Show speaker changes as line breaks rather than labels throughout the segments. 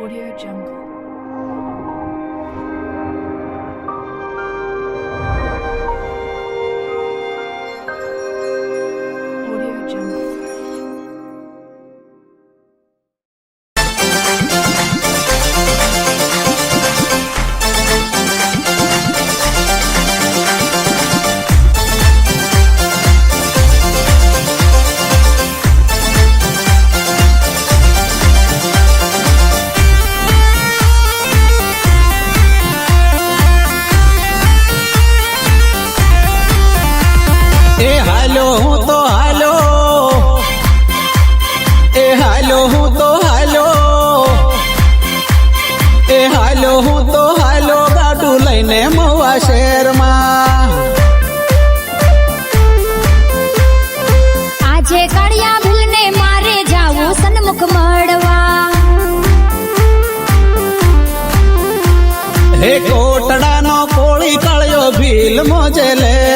Audio Jungle.
એ હાલો હું તો હાલો ગાડું લઈને મવા શહેરમાં.
આજે કાળિયા ભૂલને મારે જાવું સન્મુખ મળવા.
હે કોટડાનો કોળી કળ્યો ભીલ મોજે લહેરમાં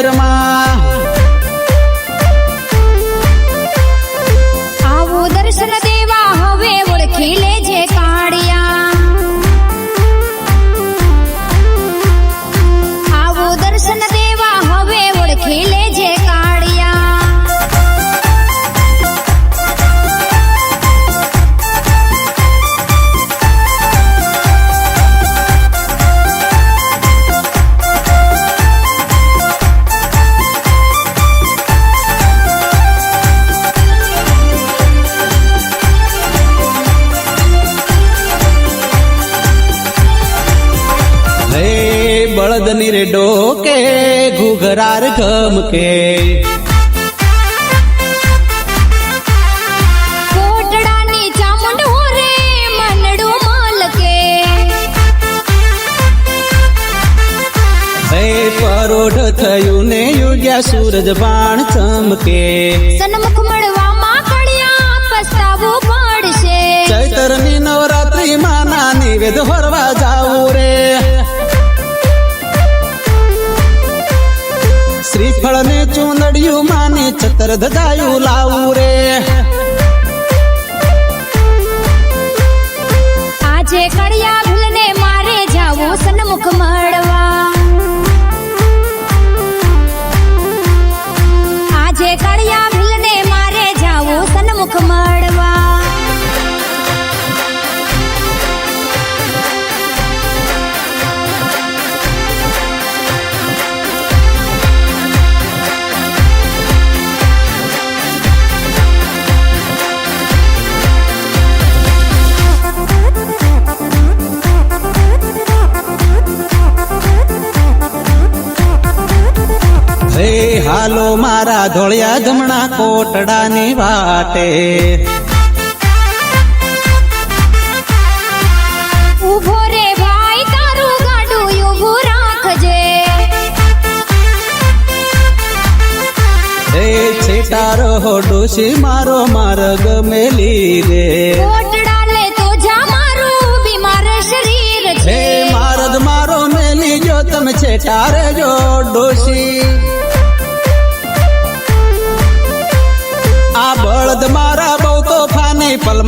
બળદની રે ડોકે ઘુઘરાર
હે
પરોઢ થયું ને યોગ્યા સૂરજ બાણ ચમકે.
સન્મુખ મળવામાં કડિયા પસ્તાવું પડશે.
ચૈતરની નવરાત્રી માં ના નિવેદ ફરવા જાવું રે. ચુંદડિયું માની છતર ધજાયું લાવું રે.
આજે કડિયા ભૂલને મારે જાવું સન્મુખ મળવા.
હે હાલો મારા ધોળિયા જમણા કોટડાની વાટે.
રે ભાઈ તારું ગાડું રાખજે.
ડોશી મારો માર્ગ મેલી રે
તો જા મારું બીમાર શરીર છે.
મારદ મારો મેલી જો તમે છેટા જો ડોશી.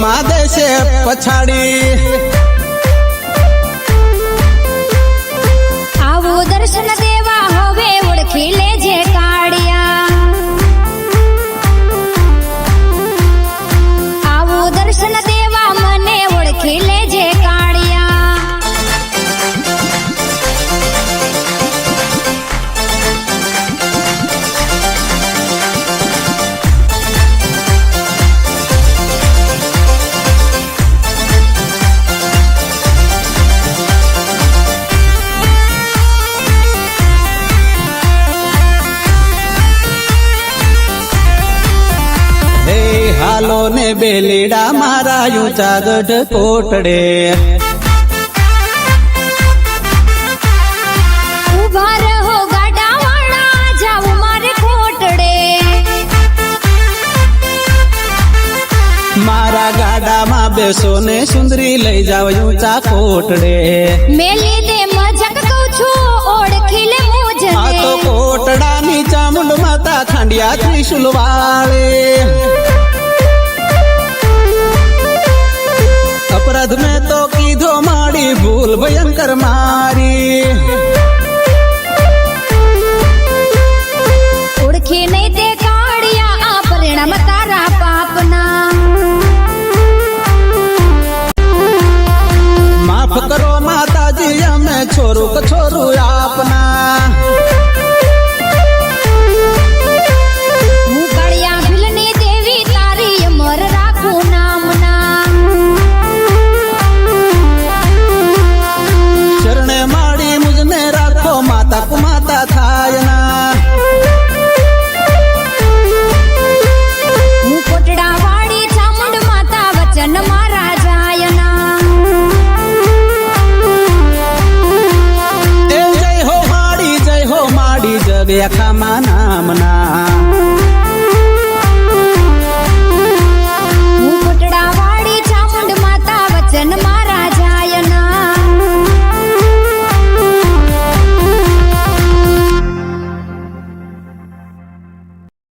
પલમાં દેશે પછાડી. બેલીડા મારા ઊંચા ગઢ કોટડે.
મારે
ગાડામાં બેસો ને સુંદરી લઈ જાવ ઊંચા કોટડે.
મેલી દે મજક કહું છું ઓળખી લે
આ તો
મુજને
કોટડાની ચામુંડ માતા ખાંડિયા ત્રિશુલ વાળે ભૂલ ભયંકર મારી. એ